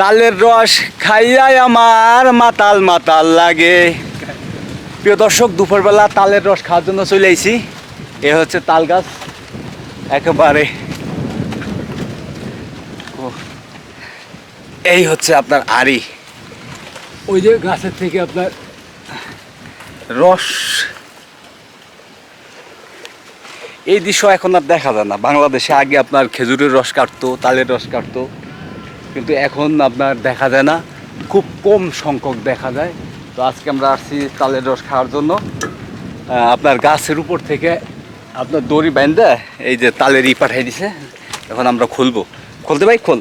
তালের রস খাইয়াই আমার মাতাল মাতাল লাগে। প্রিয় দর্শক দুপুরবেলা তালের রস খাওয়ার জন্য চলে আইছি। এ হচ্ছে তাল গাছ। একেবারে। এই হচ্ছে আপনার আড়ি। ওই যে গাছের থেকে আপনার রস। এই দৃশ্য এখন আর দেখা যায় না। বাংলাদেশে আগে আপনার খেজুরের রস কাটতো তালের রস কাটতো। কিন্তু এখন আপনার দেখা যায় না খুব কম সংখ্যক দেখা যায়। তো আজকে আমরা আসছি তালের রস খাওয়ার জন্য। আপনার গাছের উপর থেকে আপনার দড়ি বেঁধে এই যে তালের ই পাঠাই দিছে এখন আমরা খুলবো। খুলতে ভাই খোল।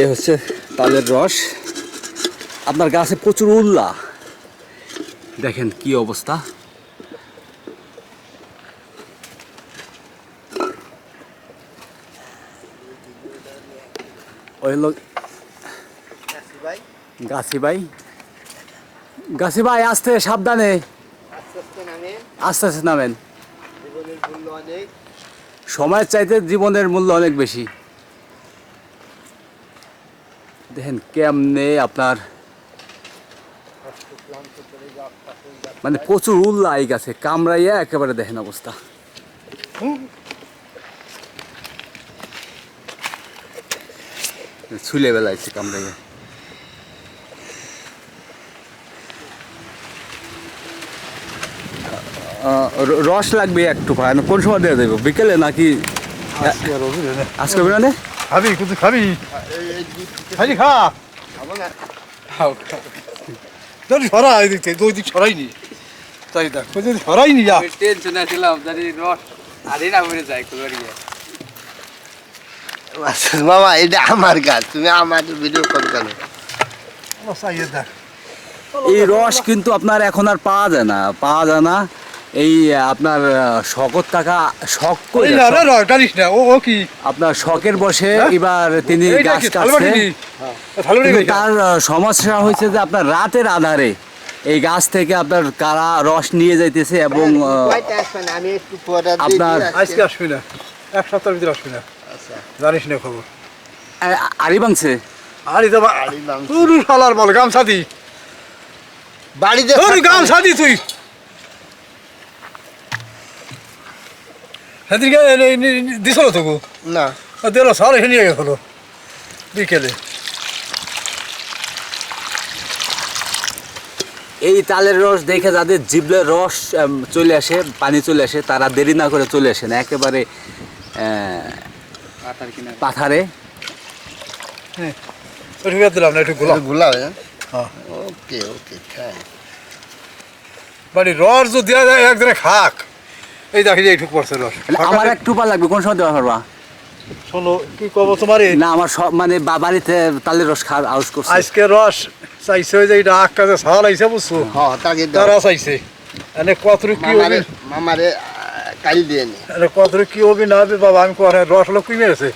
এ হচ্ছে তালের রস। আপনার গাছে প্রচুর উল্লা। দেখেন কি অবস্থা। ওই লোক গাছি ভাই গাছি ভাই আস্তে সাবধানে। আস্তে আস্তে নামেন। সময়ের চাইতে জীবনের মূল্য অনেক বেশি। দেখেন কেমনে আপনার মানে প্রচুর উল্লা এই গাছে কামড়াইয়া একেবারে দেখেন অবস্থা। ছুলে বেলাইছে কামড়াইয়া। রস লাগবে একটু ভাই। কোন সময় দেওয়া দেবো বিকেলে নাকি? আজকে বেরোনে খাবি কিন্তু খাবি। খালি খা। তোর সরা এদিক থেকে দুই দিক সরাইনি। তাই দেখ তুই যদি সরাইনি যা। টেনশনে ছিলাম জানি রস আরে না মরে যায় কোথাও মামা এটা আমার গাছ তুমি আমার ভিডিও কল চাইয়ে দেখ। এই রস কিন্তু আপনার এখন আর পাওয়া যায় না পাওয়া যায় না। এই আপনার শকত টাকা শখ করে না না না টানিস না ও ও কি? আপনার শখের বসে হ্যাঁ? এবার তিনি গাছ কাটছে। কিন্তু তার সমস্যা হয়েছে যে আপনার রাতের আধারে এই গাছ থেকে আপনার কারা রস নিয়ে যাইতেছে এবং আপনার- আজকে আসবি না এক সপ্তাহের ভিতরে আসবি না। জানিস না খবর। আরে দেবা আড়ি শালার বল গামছা দি। বাড়িতে গামছা দি তুই। সেদিনকে দিছিল তোকে? না। দিল সার এসে নিয়ে গেল বিকেলে এই তালের রস দেখে যাদের জিবলের রস চলে আসে পানি চলে আসে তারা দেরি না করে চলে আসে না। একেবারে পাথারে। দিলাম না একটু গোলাপ এটা গুলা হয়? হ্যাঁ। ওকে ওকে খাই। বাড়ি রস যদি দেওয়া যায় একদিনে খাক। এই দেখি যে এইটুকু পড়ছে রস। আমার একটু পা লাগবে কোন সময় দেওয়া পারবা শোনো কি কব তোমার? না আমার সব মানে বাড়িতে তালের রস খাওয়ার আউস করছে। আজকে রস চাইছে যে এটা আখ কাজে সাল আইছে বুঝছ? হ্যাঁ তাকে দাও। তারা চাইছে। মানে কত কি মামারে হবি মামারে আহ, দিয়ে নি। কত কি হবে না হবে বাবা? আমি কোয়ারে রস লোক কি মেরেছে?